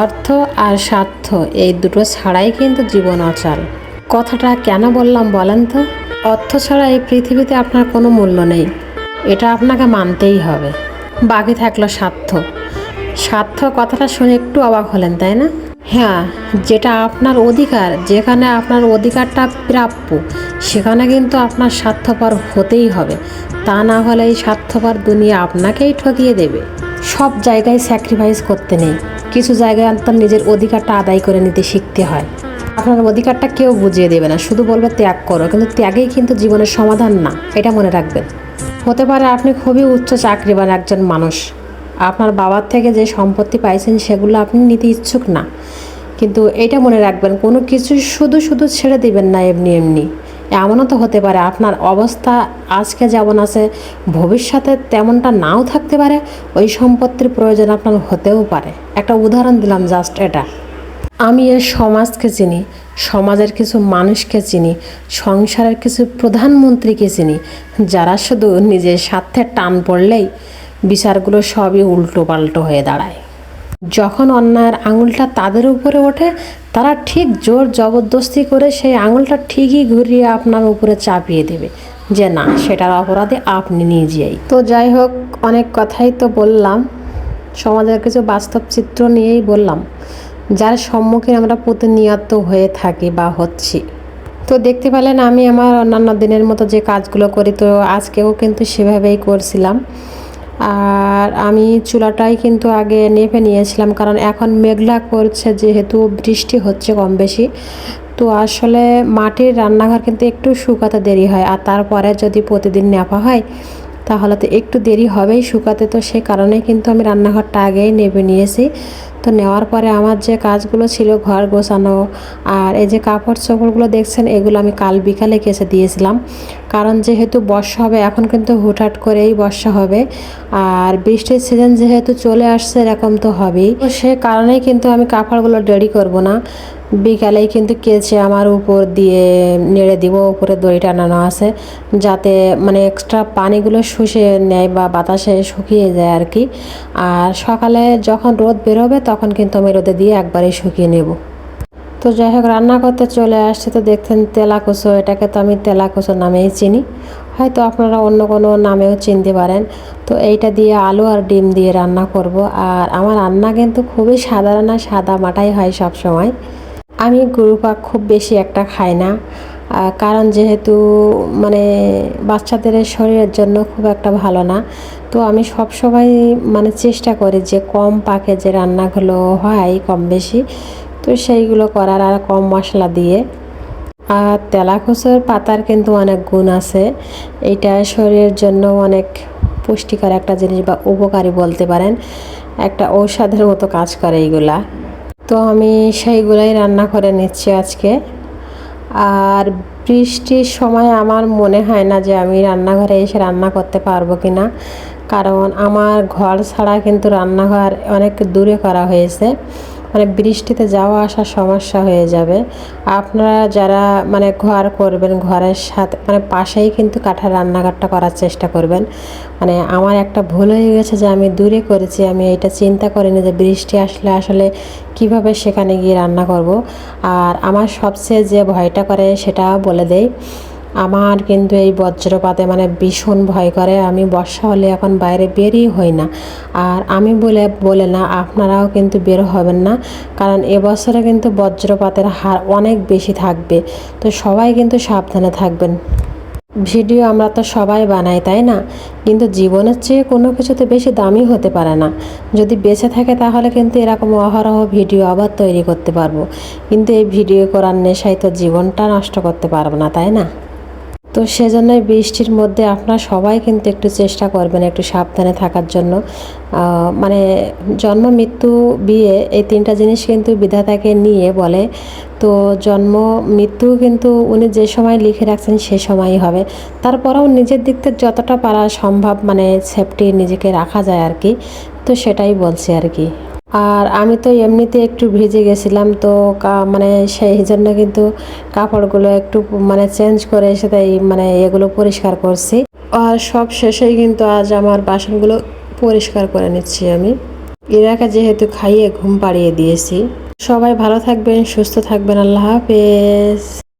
অর্থ আর স্বার্থ, এই দুটো ছাড়াই কিন্তু জীবন অচল। কথাটা কেন বললাম বলেন তো? অর্থ ছাড়া এই পৃথিবীতে আপনার কোনো মূল্য নেই। এটা আপনাকে মানতেই হবে। বাকি থাকল স্বার্থ। স্বার্থ কথাটা শুনে একটু অবাক হলেন, তাই না? হ্যাঁ যেটা আপনার অধিকার, যেখানে আপনার অধিকারটা প্রাপ্য, সেখানে কিন্তু আপনার স্বার্থপর হতেই হবে। তা না হলে এই স্বার্থপর দুনিয়া আপনাকেই ঠকিয়ে দেবে। সব জায়গায় স্যাক্রিফাইস করতে নেই। কিছু জায়গায় অন্তর নিজের অধিকারটা আদায় করে নিতে শিখতে হয়। আপনার অধিকারটা কেউ বুঝিয়ে দেবে না, শুধু বলবে, ত্যাগ করো। কিন্তু ত্যাগেই কিন্তু জীবনের সমাধান না, এটা মনে রাখবেন। হতে পারে আপনি খুবই উচ্চ চাকরিবান একজন মানুষ। আপনার বাবার থেকে যে সম্পত্তি পাইছেন, সেগুলো আপনি নিতে ইচ্ছুক না। কিন্তু এটা মনে রাখবেন, কোনো কিছু শুধু শুধু ছেড়ে দিবেন না, এমনি এমনি। এমনও তো হতে পারে, আপনার অবস্থা আজকে যেমন আছে, ভবিষ্যতে তেমনটা নাও থাকতে পারে, ওই সম্পত্তির প্রয়োজন আপনার হতেও পারে। একটা উদাহরণ দিলাম জাস্ট এটা। আমি এর সমাজকে চিনি, সমাজের কিছু মানুষকে চিনি, সংসারের কিছু প্রধানমন্ত্রীকে চিনি, যারা শুধু নিজের স্বার্থে টান পড়লেই বিচারগুলো সবই উল্টো পাল্টো হয়ে দাঁড়ায়। যখন অন্যায়ের আঙুলটা তাদের উপরে ওঠে, তারা ঠিক জোর জবরদস্তি করে সেই আঙুলটা ঠিকই ঘুরিয়ে আপনার উপরে চাপিয়ে দেবে যে না, সেটার অপরাধে আপনি নিজেই। তো যাই হোক, অনেক কথাই তো বললাম। সমাজের কিছু বাস্তব চিত্র নিয়েই বললাম, যার সম্মুখীন আমরা প্রতিনিয়ত হয়ে থাকি বা হচ্ছি। তো দেখতে পেলেন আমি আমার অন্যান্য দিনের মতো যে কাজগুলো করি, তো আজকেও কিন্তু সেভাবেই করছিলাম। আর আমি চুলাটাই কিন্তু আগে নেপে নিয়েছিলাম, কারণ এখন মেঘলা করছে যেহেতু বৃষ্টি হচ্ছে কম বেশি। তো আসলে মাটির রান্নাঘর কিন্তু একটু শুকাতে দেরি হয়, আর তারপরে যদি প্রতিদিন নেপা হয় তাহলে তো একটু দেরি হবেই শুকাতে। তো সে কারণে কিন্তু আমি রান্নাঘরটা আগেই নেবে নিয়েছি। তো নেওয়ার পরে আমার যে কাজগুলো ছিল ঘর গোছানো আর এই যে কাপড় চোপড়গুলো দেখছেন, এগুলো আমি কাল বিকালে কেসে দিয়েছিলাম। কারণ যেহেতু বর্ষা হবে, এখন কিন্তু হুটহাট করেই বর্ষা হবে। আর বৃষ্টির সিজন যেহেতু চলে আসছে, এরকম তো হবেই। তো সে কারণেই কিন্তু আমি কাপড়গুলো দেরি করব না। বিকালেই কিন্তু কেচে আমার উপর দিয়ে নেড়ে দিব, উপরে দড়ি টানানো আছে, যাতে মানে এক্সট্রা পানিগুলো শুষে নেয় বা বাতাসে শুকিয়ে যায় আর কি। আর সকালে যখন রোদ বেরোবে তখন কিন্তু আমি রোদে দিয়ে একবারে শুকিয়ে নেব। তো যাই হোক, রান্না করতে চলে আসছে তো দেখছেন তেলাকুচো, এটাকে তো আমি তেলাকুচো নামেই চিনি। হয়তো আপনারা অন্য কোনো নামেও চিনতে পারেন। তো এইটা দিয়ে আলু আর ডিম দিয়ে রান্না করব। আর আমার রান্না কিন্তু খুবই সাধারণ আর সাদা মাটাই হয় সব সময়। আমি গরু পাক খুব বেশি একটা খাই না। কারণ যেহেতু মানে বাচ্চাদের শরীরের জন্য খুব একটা ভালো না। তো আমি সব সময় মানে চেষ্টা করি যে কম পাকে যে রান্নাগুলো হয় কম বেশি, তো সেইগুলো করার আর কম মশলা দিয়ে। আর তেলাকুচোর পাতার কিন্তু অনেক গুণ আছে। এটা শরীরের জন্য অনেক পুষ্টিকর একটা জিনিস বা উপকারী বলতে পারেন। একটা ঔষধের মতো কাজ করে এইগুলা। তো আমি সেইগুলাই রান্না করে নিচ্ছি আজকে। আর বৃষ্টির সময় আমার মনে হয় না যে আমি রান্নাঘরে এসে রান্না করতে পারব কি না। কারণ আমার ঘর ছাড়া কিন্তু রান্নাঘর অনেক দূরে করা হয়েছে। মানে বৃষ্টিতে যাওয়া আসার সমস্যা হয়ে যাবে। আপনারা যারা মানে ঘর করবেন, ঘরের সাথে মানে পাশেই কিন্তু কাঠের রান্নাঘরটা করার চেষ্টা করবেন। মানে আমার একটা ভুল হয়ে গেছে যে আমি দূরে করেছি, আমি এটা চিন্তা করিনি যে বৃষ্টি আসলে আসলে কীভাবে সেখানে গিয়ে রান্না করব। আর আমার সবচেয়ে যে ভয়টা করে সেটা বলে দেই আমার কিন্তু এই বজ্রপাতে মানে ভীষণ ভয় করে। আমি বর্ষা হলে এখন বাইরে বেরই হই না। আর আমি বলে বলে না, আপনারাও কিন্তু বের হবেন না। কারণ এবছরে কিন্তু বজ্রপাতের হার অনেক বেশি থাকবে। তো সবাই কিন্তু সাবধানে থাকবেন। ভিডিও আমরা তো সবাই বানাই, তাই না? কিন্তু জীবনের চেয়ে কোনো কিছুতে বেশি দামি হতে পারে না। যদি বেঁচে থাকে তাহলে কিন্তু এরকম অহরহ ভিডিও আবার তৈরি করতে পারব। কিন্তু এই ভিডিও করার নেশায় তো জীবনটা নষ্ট করতে পারব না, তাই না? তো সেজন্যই বৃষ্টির মধ্যে আপনারা সবাই কিন্তু একটু চেষ্টা করবেন একটু সাবধানে থাকার জন্য। মানে জন্ম, মৃত্যু, বিয়ে এই তিনটা জিনিস কিন্তু বিধাতাকে নিয়ে বলে। তো জন্ম, মৃত্যু কিন্তু উনি যে সময় লিখে রাখছেন সে সময়ই হবে। তারপরেও নিজের দিক থেকে যতটা পারা সম্ভব মানে সেফটি নিজেকে রাখা যায় আর কি। তো সেটাই বলছি আর কি। আর আমি তো এমনিতে একটু ভিজে গেছিলাম, তো মানে সেই জন্য কিন্তু কাপড়গুলো একটু মানে চেঞ্জ করে এসে তাই মানে এগুলো পরিষ্কার করছি। আর সব শেষেই কিন্তু আজ আমার বাসনগুলো পরিষ্কার করে নিচ্ছি আমি। ইরাকে যেহেতু খাইয়ে ঘুম পাড়িয়ে দিয়েছি। সবাই ভালো থাকবেন, সুস্থ থাকবেন, আল্লাহ হাফেজ।